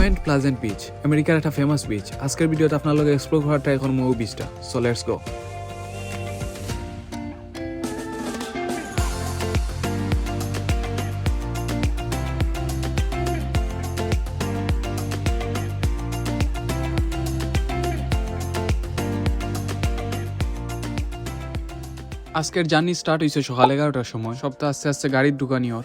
Point প্লাজেন্ট beach আমেরিকার একটা famous beach আজকের ভিডিওতে আপনার লগে এক্সপ্লোর করাটা এখন মৌ বিচটা সো লেটস গো আজকের জার্নি স্টার্ট হয়েছে সকাল এগারোটার সময়। সপ্তাহ আস্তে আস্তে গাড়ির ঢুকানি ওর।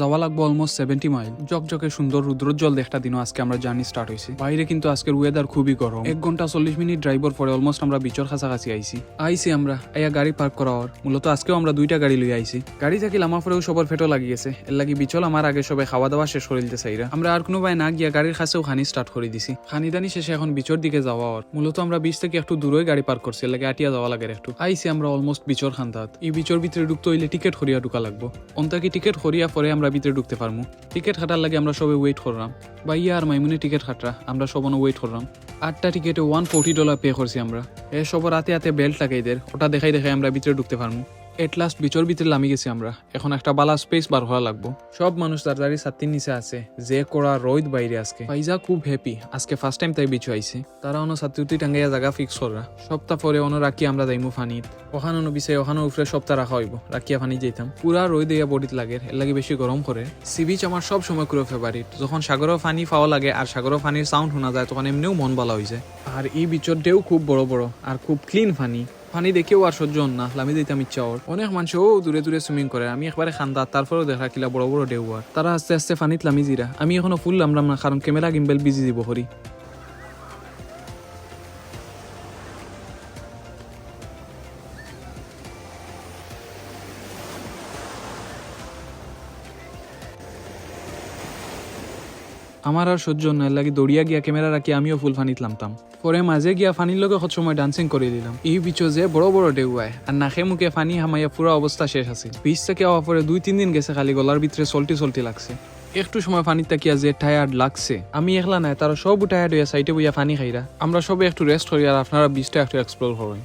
যাওয়া লাগবো অলমোস্ট সেভেন্টি মাইল জকজকে সুন্দর রুদ্রোজ্জ্বল একটা দিনও আজকে আমরা জার্নি স্টার্ট হয়েছি বাইরে কিন্তু আজকের ওয়েদার খুবই গরম। এক ঘণ্টা চল্লিশ মিনিট ড্রাইভার পরে অলমোস্ট আমরা বিচর কাছাকাছি আইছি। আইছি আমরা এয়া গাড়ি পার্ক করা হওয়ার মূলত আজকেও আমরা দুইটা গাড়ি লই আইছি। গাড়ি থাকিল আমার পরেও সবার ফেটো লাগিয়েছে। এর লাগি বিচল আমার আগে সবাই খাওয়া দাওয়া শেষ করে দিতে চাইরা আমরা আর কোনো ভাই না গিয়া গাড়ির কাছেও খানি স্টার্ট করে দিছি। খানি দানি শেষে এখন বিচর দিকে যাওয়া ওর। মূলত আমরা বিচ থেকে একটু দূরে গাড়ি পার্ক করছি এর লাগে আটিয়া যাওয়া লাগে একটু। আইছি আমরা অলমোস্ট বিচর খান্তাত এই বিচর ভিতরে ঢুকতে হইলে টিকিট হরিয়া ঢুকা লাগবো। অন্তাকি টিকিট হরিয়া পরে আমরা ভিতরে ঢুকতে পারমু টিকিট খাটার লাগে আমরা সবে ওয়েট করলাম বা ইয়া আর মাইমুনে টিকিট খাটরা আমরা সবানো ওয়েট করলাম আটটা টিকিটে ওয়ান ফোর্টি ডলার পে করছি আমরা। এ সব রাতে হাতে বেল্ট লাগাই দের ওটা দেখাই দেখাই আমরা ভিতরে ঢুকতে পারব এট লাস্ট বিচর ভিতরে নামি গেছি আমরা। এখন একটা বালা স্পেস বার হওয়া লাগবো। সব মানুষ তাড়াতাড়ি ছাত্রীর নিচে আছে, যে করা রোদ বাইরে আজকে। ফাইজা খুব হ্যাপি আজকে ফার্স্ট টাইম তাই বিচু আইছে। তারা অন্য ছাত্রী টাঙ্গাইয়া জায়গা ফিক্স করা সপ্তাহ পরে অন্য রাখি আমরা যাইমু ফানিত। ওখানে অন্য বিষয় ওখানে উপরে সপ্তাহ রাখা হইব। রাখিয়া ফানি যেতাম পুরা রোদ দিয়া বডিত লাগে। এর লাগে বেশি গরম করে সি বিচ আমার সব সময় করে ফেভারিট যখন সাগরের ফানি পাওয়া লাগে আর সাগরের ফানির সাউন্ড শোনা যায়, তখন এমনিও মন ভালো হয়ে যায়। আর এই বিচর ঢেউ খুব বড় বড় আর খুব ক্লিন ফানি। পানি দেখেও আর সহ্য না। লামি দিতাম ইচ্ছা ওর। অনেক মানুষ, ও দূরে দূরে সুইমিং করে আমি একবারে খান্দা তারপরেও দেখা কিলা বড় বড় ঢেউ আর তারা আস্তে আস্তে পানিত লামি জিরা আমি এখনও ফুল লামলাম না কারণ ক্যামেরা গিম্বেল বিজি দিব করি আমার আর সহ্য নয় লাগি দৌড়িয়া গিয়া ক্যামেরা রাখি আমিও ফুল ফানিত লামতাম। পরে মাঝে গিয়া ফানির লগে কত সময় ডান্সিং করে দিলাম। এই বিচো যে বড় বড় ঢেউ আয় আর নাখে মুখে ফানি হামাইয়া পুরো অবস্থা শেষ আছে বিচ থেকে আওয়া পরে দুই তিন দিন গেছে খালি গলার ভিতরে সল্টি সল্টি লাগছে। একটু সময় ফানির তাকিয়া যে টায়ার্ড লাগছে। আমি একলা নাই তারা সব টায়ার্ড হইয়া সাইটে বইয়া ফানি খাইরা আমরা সবে একটু রেস্ট করি আর আপনারা বিচটা একটু এক্সপ্লোর করেন।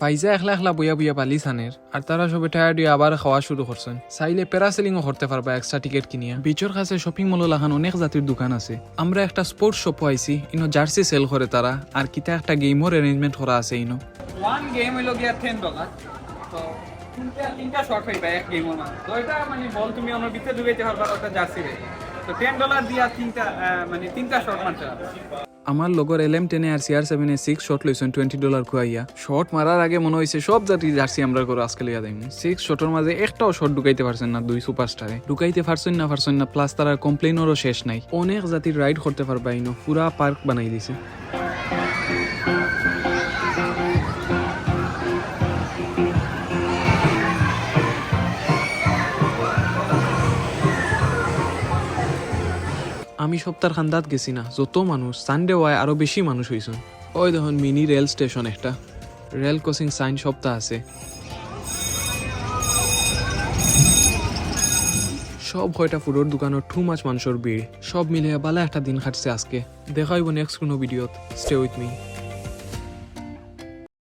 ফাইজা একলা একলা বইয়া বইয়া পালি সানের আর তারা সবে টায়ার্ড হয়ে আবার খাওয়া শুরু করছেন। চাইলে প্যারাসেলিংও করতে পারবা এক্সট্রা টিকিট কিনিয়া। বিচর কাছে শপিং মল লাগান অনেক জাতির দোকান আছে। আমরা একটা স্পোর্টস শপ আইছি ইনো জার্সি সেল করে তারা। আর কিতা একটা গেমর অ্যারেঞ্জমেন্ট করা আছে ইনো। ওয়ান গেম হইল গিয়া তিনটা এক তো এটা মানে বল তুমি অন্য পারবা, ওটা জার্সি তো টেন ডলার দিয়া তিনটা মানে তিনটা মারতে আমার লগর এল এম টেনে আর সিআর এ সিক্স শট লইছেন টোয়েন্টি ডলার খুয়াইয়া শট মারার আগে মনে হয়েছে সব জাতি জার্সি আমরা করে আজকে লইয়া দেয় সিক্স শটের মাঝে একটাও শট ঢুকাইতে পারছেন না, দুই সুপারস্টারে ঢুকাইতে পারছেন না পারছেন না প্লাস তারা কমপ্লেনেরও শেষ নাই। অনেক জাতির রাইড করতে পারবা ইনো পুরা পার্ক বানাই দিছে। আমি সপ্তাহ খান্দাত গেছি না। যত মানুষ সানডে ওয়াই আরও বেশি মানুষ হইছেন ওই দেখুন মিনি রেল স্টেশন একটা রেল ক্রসিং সাইন সপ্তাহ আছে। সব কয়টা ফুডর দোকানের ঠু মাছ মানুষের ভিড় সব মিলিয়ে বালা একটা দিন খাটছে আজকে। দেখা হইব নেক্সট কোনো ভিডিওত স্টে উইথ মি